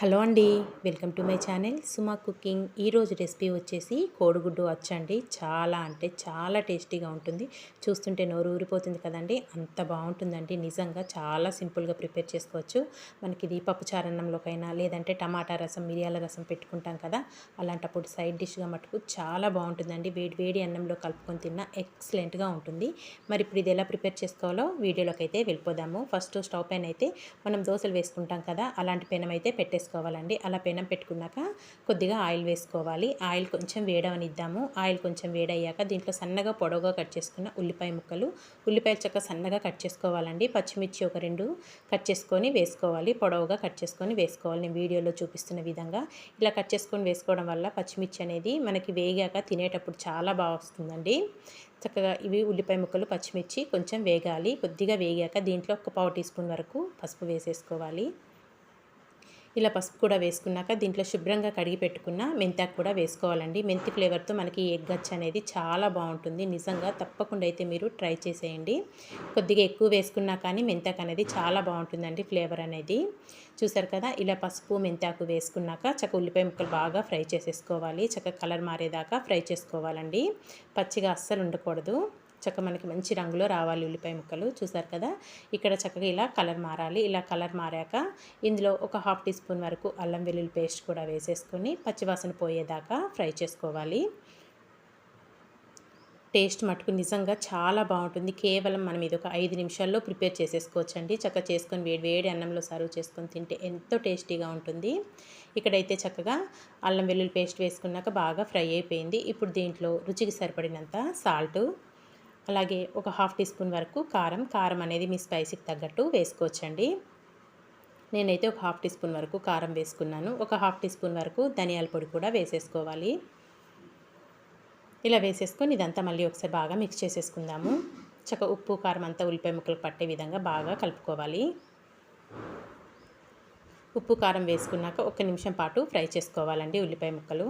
Hello అండి welcome to my channel Suma cooking. ఈరోజు recipe వచ్చేసి కోడిగుడ్డు వచ్చండి చాలా అంటే చాలా టేస్టీగా ఉంటుంది. చూస్తుంటే నోరు ఊరిపోతుంది కదండి. అంత బాగుంటుందండి. నిజంగా చాలా సింపుల్గా ప్రిపేర్ చేసుకోవచ్చు. మనకి ఇది పప్పుచారన్నంలోకైనా లేదంటే టమాటా రసం మిరియాల రసం పెట్టుకుంటాం కదా. అలాంటప్పుడు సైడ్ డిష్గా మటుకు చాలా బాగుంటుందండి. వేడి వేడి అన్నంలో కలుపుకొని తిన్న ఎక్సలెంట్గా ఉంటుంది. మరి ఇప్పుడు ఇది ఎలా ప్రిపేర్ చేసుకోవాలో వీడియోలోకి అయితే వెళ్ళిపోదాము. ఫస్ట్ స్టవ్ పైన అయితే మనం దోశలు వేసుకుంటాం కదా. అలాంటి పెనం అయితే పెట్టేసి వేసుకోవాలండి. అలా పెనం పెట్టుకున్నాక కొద్దిగా ఆయిల్ వేసుకోవాలి. ఆయిల్ కొంచెం వేడవనిద్దాము. ఆయిల్ కొంచెం వేడయ్యాక దీంట్లో సన్నగా పొడవుగా కట్ చేసుకున్న ఉల్లిపాయ ముక్కలు. ఉల్లిపాయలు చక్క సన్నగా కట్ చేసుకోవాలండి. పచ్చిమిర్చి ఒక రెండు కట్ చేసుకొని వేసుకోవాలి. పొడవుగా కట్ చేసుకొని వేసుకోవాలి. నేను వీడియోలో చూపిస్తున్న విధంగా. ఇలా కట్ చేసుకొని వేసుకోవడం వల్ల పచ్చిమిర్చి అనేది మనకి వేగాక తినేటప్పుడు చాలా బాగా వస్తుందండి. చక్కగా ఇవి ఉల్లిపాయ ముక్కలు పచ్చిమిర్చి కొంచెం వేగాలి. కొద్దిగా వేగాక దీంట్లో ఒక పావు టీ స్పూన్ వరకు పసుపు వేసేసుకోవాలి. ఇలా పసుపు కూడా వేసుకున్నాక దీంట్లో శుభ్రంగా కడిగి పెట్టుకున్న మెంతాకు కూడా వేసుకోవాలండి. మెంతి ఫ్లేవర్తో మనకి ఎగ్ గచ్చ అనేది చాలా బాగుంటుంది. నిజంగా తప్పకుండా అయితే మీరు ట్రై చేసేయండి. కొద్దిగా ఎక్కువ వేసుకున్నా కానీ మెంతాకు అనేది చాలా బాగుంటుందండి ఫ్లేవర్ అనేది. చూసారు కదా ఇలా పసుపు మెంతాకు వేసుకున్నాక చక్క ఉల్లిపాయ ముక్కలు బాగా ఫ్రై చేసేసుకోవాలి. చక్క కలర్ మారేదాకా ఫ్రై చేసుకోవాలండి. పచ్చిగా అస్సలు ఉండకూడదు. చక్క మనకి మంచి రంగులో రావాలి ఉల్లిపాయ ముక్కలు. చూసారు కదా? ఇక్కడ చక్కగా ఇలా కలర్ మారాలి. ఇలా కలర్ మారాక ఇందులో ఒక హాఫ్ టీ స్పూన్ వరకు అల్లం వెల్లుల్లి పేస్ట్ కూడా వేసేసుకొని పచ్చివాసన పోయేదాకా ఫ్రై చేసుకోవాలి. టేస్ట్ మటుకు నిజంగా చాలా బాగుంటుంది. కేవలం మనం ఇది ఒక ఐదు నిమిషాల్లో ప్రిపేర్ చేసేసుకోవచ్చండి. చక్కగా చేసుకొని వేడి వేడి అన్నంలో సర్వ్ చేసుకొని తింటే ఎంతో టేస్టీగా ఉంటుంది. ఇక్కడైతే చక్కగా అల్లం వెల్లుల్లి పేస్ట్ వేసుకున్నాక బాగా ఫ్రై అయిపోయింది. ఇప్పుడు దీంట్లో రుచికి సరిపడినంత సాల్టు అలాగే ఒక హాఫ్ టీ స్పూన్ వరకు కారం. కారం అనేది మీ స్పైసీకి తగ్గట్టు వేసుకోవచ్చండి. నేనైతే ఒక హాఫ్ టీ స్పూన్ వరకు కారం వేసుకున్నాను. ఒక హాఫ్ టీ స్పూన్ వరకు ధనియాల పొడి కూడా వేసేసుకోవాలి. ఇలా వేసేసుకొని ఇదంతా మళ్ళీ ఒకసారి బాగా మిక్స్ చేసేసుకుందాము. చక్క ఉప్పు కారం అంతా ఉల్లిపాయ ముక్కలు పట్టే విధంగా బాగా కలుపుకోవాలి. ఉప్పు కారం వేసుకున్నాక ఒక నిమిషం పాటు ఫ్రై చేసుకోవాలండి ఉల్లిపాయ ముక్కలు.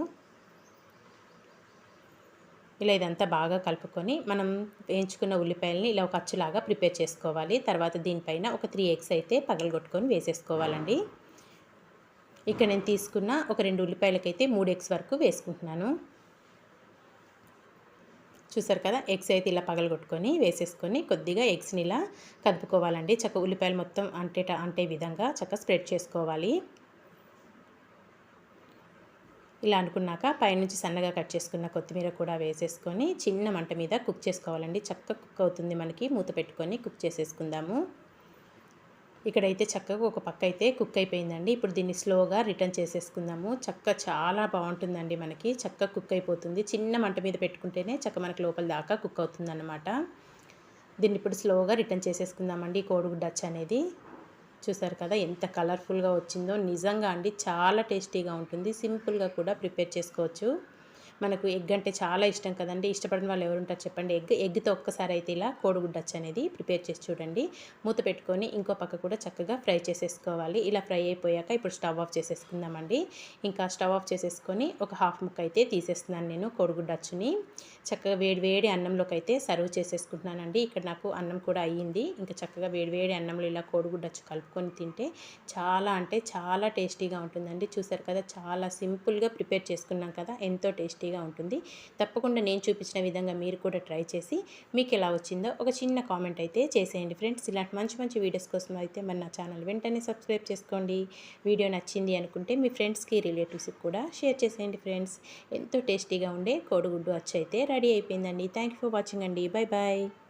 ఇలా ఇదంతా బాగా కలుపుకొని మనం వేయించుకున్న ఉల్లిపాయలని ఇలా ఒక అచ్చులాగా ప్రిపేర్ చేసుకోవాలి. తర్వాత దీనిపైన ఒక త్రీ ఎగ్స్ అయితే పగలగొట్టుకొని వేసేసుకోవాలండి. ఇక్కడ నేను తీసుకున్న ఒక రెండు ఉల్లిపాయలకైతే మూడు ఎగ్స్ వరకు వేసుకుంటున్నాను. చూసారు కదా? ఎగ్స్ అయితే ఇలా పగలగొట్టుకొని వేసేసుకొని కొద్దిగా ఎగ్స్ని ఇలా కలుపుకోవాలండి. చక్క ఉల్లిపాయలు మొత్తం అంటే అంటే విధంగా చక్క స్ప్రెడ్ చేసుకోవాలి. ఇలా అనుకున్నాక పైనుంచి సన్నగా కట్ చేసుకున్న కొత్తిమీర కూడా వేసేసుకొని చిన్న మంట మీద కుక్ చేసుకోవాలండి. చక్కగా కుక్ అవుతుంది మనకి. మూత పెట్టుకొని కుక్ చేసేసుకుందాము. ఇక్కడైతే చక్కగా ఒక పక్క అయితే కుక్ అయిపోయిందండి. ఇప్పుడు దీన్ని స్లోగా రిటర్న్ చేసేసుకుందాము. చక్క చాలా బాగుంటుందండి మనకి. చక్క కుక్ అయిపోతుంది. చిన్న మంట మీద పెట్టుకుంటేనే చక్క మనకి లోపల దాకా కుక్ అవుతుందన్నమాట. దీన్ని ఇప్పుడు స్లోగా రిటర్న్ చేసేసుకుందామండి కోడిగుడ్డ అనేది. చూసారు కదా ఎంత కలర్ఫుల్గా వచ్చిందో. నిజంగా అండి చాలా టేస్టీగా ఉంటుంది. సింపుల్గా కూడా ప్రిపేర్ చేసుకోవచ్చు. మనకు ఎగ్ అంటే చాలా ఇష్టం కదండి. ఇష్టపడిన వాళ్ళు ఎవరు ఉంటారు చెప్పండి. ఎగ్ ఎగ్తో ఒక్కసారి అయితే ఇలా కోడిగుడ్డచ్చు అనేది ప్రిపేర్ చేసి చూడండి. మూత పెట్టుకొని ఇంకో పక్క కూడా చక్కగా ఫ్రై చేసేసుకోవాలి. ఇలా ఫ్రై అయిపోయాక ఇప్పుడు స్టవ్ ఆఫ్ చేసేసుకుందామండి. ఇంకా స్టవ్ ఆఫ్ చేసేసుకొని ఒక హాఫ్ ముక్క అయితే తీసేస్తున్నాను నేను కోడిగుడ్డచ్చుని. చక్కగా వేడి వేడి అన్నంలోకి అయితే సర్వ్ చేసేసుకుంటున్నానండి. ఇక్కడ నాకు అన్నం కూడా అయ్యింది. ఇంకా చక్కగా వేడి వేడి అన్నంలో ఇలా కోడిగుడ్డచ్చు కలుపుకొని తింటే చాలా అంటే చాలా టేస్టీగా ఉంటుందండి. చూసారు కదా చాలా సింపుల్గా ప్రిపేర్ చేసుకున్నాం కదా ఎంతో టేస్టీ టేస్టీగా ఉంటుంది. తప్పకుండా నేను చూపించిన విధంగా మీరు కూడా ట్రై చేసి మీకు ఎలా వచ్చిందో ఒక చిన్న కామెంట్ అయితే చేసేయండి. ఫ్రెండ్స్ ఇలాంటి మంచి మంచి వీడియోస్ కోసం అయితే మన నా ఛానల్ వెంటనే సబ్స్క్రైబ్ చేసుకోండి. వీడియో నచ్చింది అనుకుంటే మీ ఫ్రెండ్స్కి రిలేటివ్స్కి కూడా షేర్ చేసేయండి ఫ్రెండ్స్. ఎంతో టేస్టీగా ఉండే కోడిగుడ్డు వచ్చి అయితే రెడీ అయిపోయిందండి. థ్యాంక్ ఫర్ వాచింగ్ అండి. Bye bye